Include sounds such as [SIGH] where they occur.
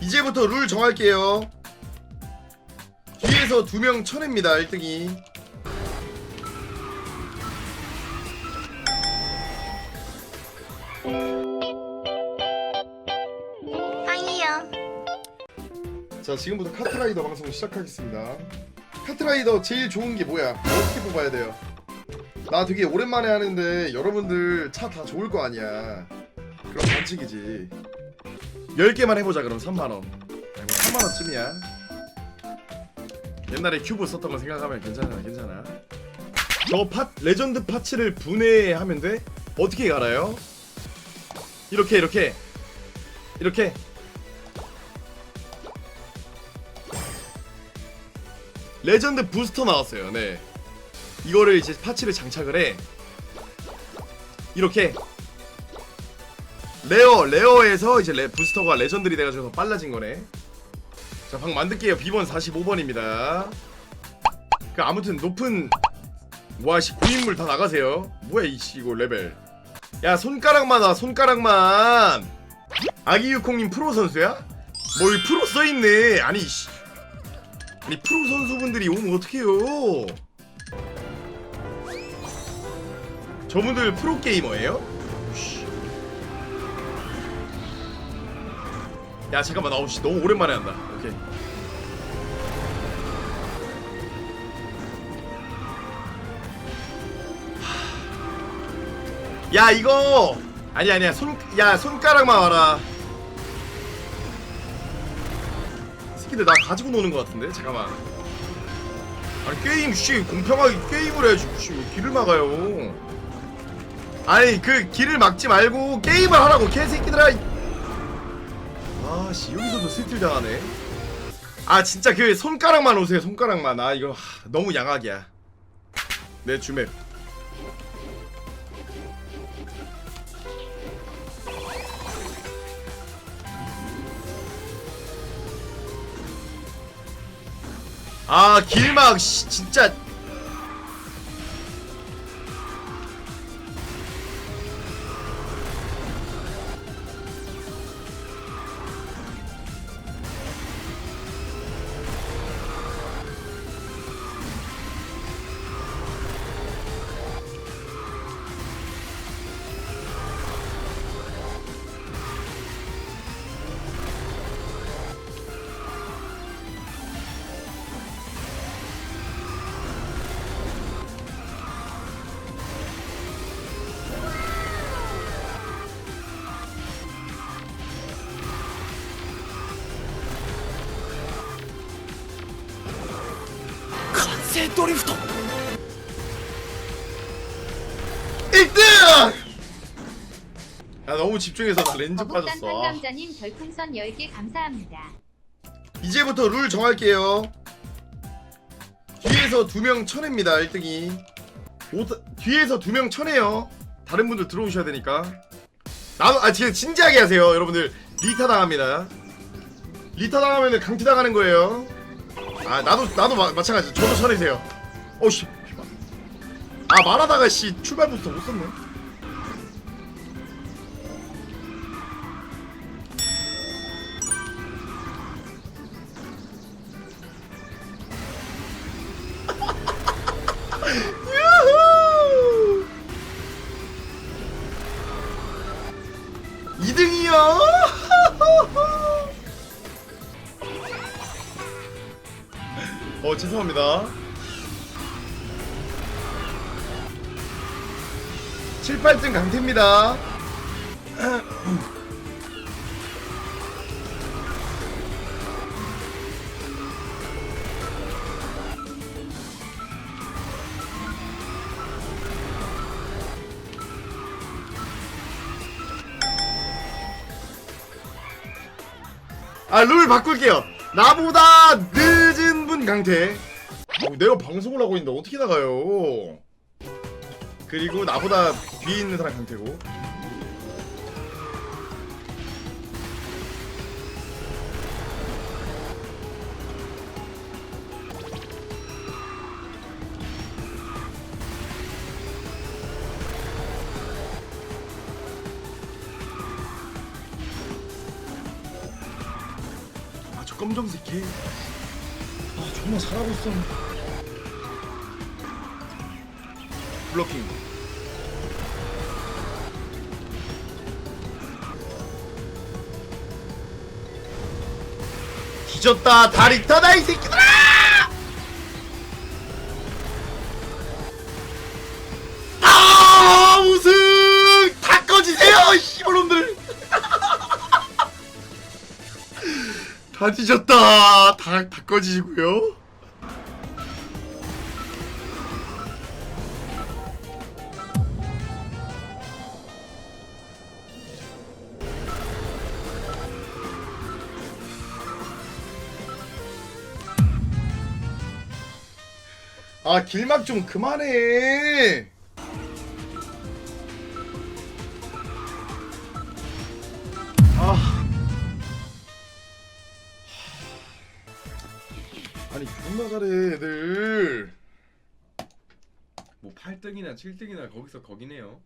이제부터 룰 정할게요. 뒤에서 두 명 쳐냅니다. 1등이. 아니요. 자 지금부터 카트라이더 방송 시작하겠습니다. 카트라이더 제일 좋은 게 뭐야? 어떻게 뽑아야 돼요? 나 되게 오랜만에 하는데 여러분들 차 다 좋을 거 아니야. 그럼 반칙이지. 10개만 해보자 그럼 3만원. 뭐 3만원쯤이야. 옛날에 큐브 썼던 거 생각하면 괜찮아 괜찮아. 저 파, 레전드 파츠를 분해하면 돼? 어떻게 갈아요? 이렇게 이렇게 이렇게 레전드 부스터 나왔어요. 네. 이거를 이제 파츠를 장착을 해. 이렇게 레어 레어에서 이제 레, 부스터가 레전드리 돼가지고 더 빨라진 거네. 자, 방 만들게요. 비번 45번입니다. 그 아무튼 높은 와씨 고인물 다 나가세요. 뭐야 이씨 이거 레벨. 야 손가락만 와 손가락만. 아기유콩님 프로 선수야? 뭐이 프로 써있네. 아니 씨. 아니 프로 선수분들이 오면 어떡해요 저분들 프로 게이머예요? 야 잠깐만. 나우 씨 너무 오랜만에 한다. 오케이. 하. 야 이거! 아니 아니야. 손 야 손가락만 와라. 새끼들 나 가지고 노는 것 같은데? 잠깐만. 아니 게임 씨 공평하게 게임을 해야지. 씨왜 길을 막아요? 아니 그 길을 막지 말고 게임을 하라고 개새끼들아 아씨 여기서도 스틸 당하네. 아 진짜 그 손가락만 오세요 손가락만. 아 이거 하, 너무 양악이야. 내 주맵. 아 길막 씨 진짜 제 도리부터 1등! 야 너무 집중해서 나 렌즈 빠졌어. 상감자님 별풍선 10개 감사합니다. 이제부터 룰 정할게요. 뒤에서 두 명 쳐냅니다 1등이. 뒤에서 두 명 쳐내요. 다른 분들 들어오셔야 되니까. 나도 아 지금 진지하게 하세요 여러분들. 리타 당합니다. 리타 당하면 강퇴 당하는 거예요. 아 나도 나도 마, 마찬가지. 저도 쳐내세요. 어씨. 아 말하다가 씨 출발부터 못 썼네. [LAUGHS] 유후! 2등이요? [LAUGHS] 어 죄송합니다. 7, 8등 강태입니다. 아 룰 바꿀게요. 나보다 분 강태. 어, 내가 방송을 하고 있는데 어떻게 나가요? 그리고 나보다 위에 있는 사람 강태고. 아 저 검정색 개 아 정말 잘하고 있어. 블로킹. 뒤졌다 다리 터다 이 새끼들아! 아 다 뒤졌다. 다, 다 꺼지시고요. 아 길막 좀 그만해 아니 존나 잘해 애들. 뭐 8등이나 7등이나 거기서 거기네요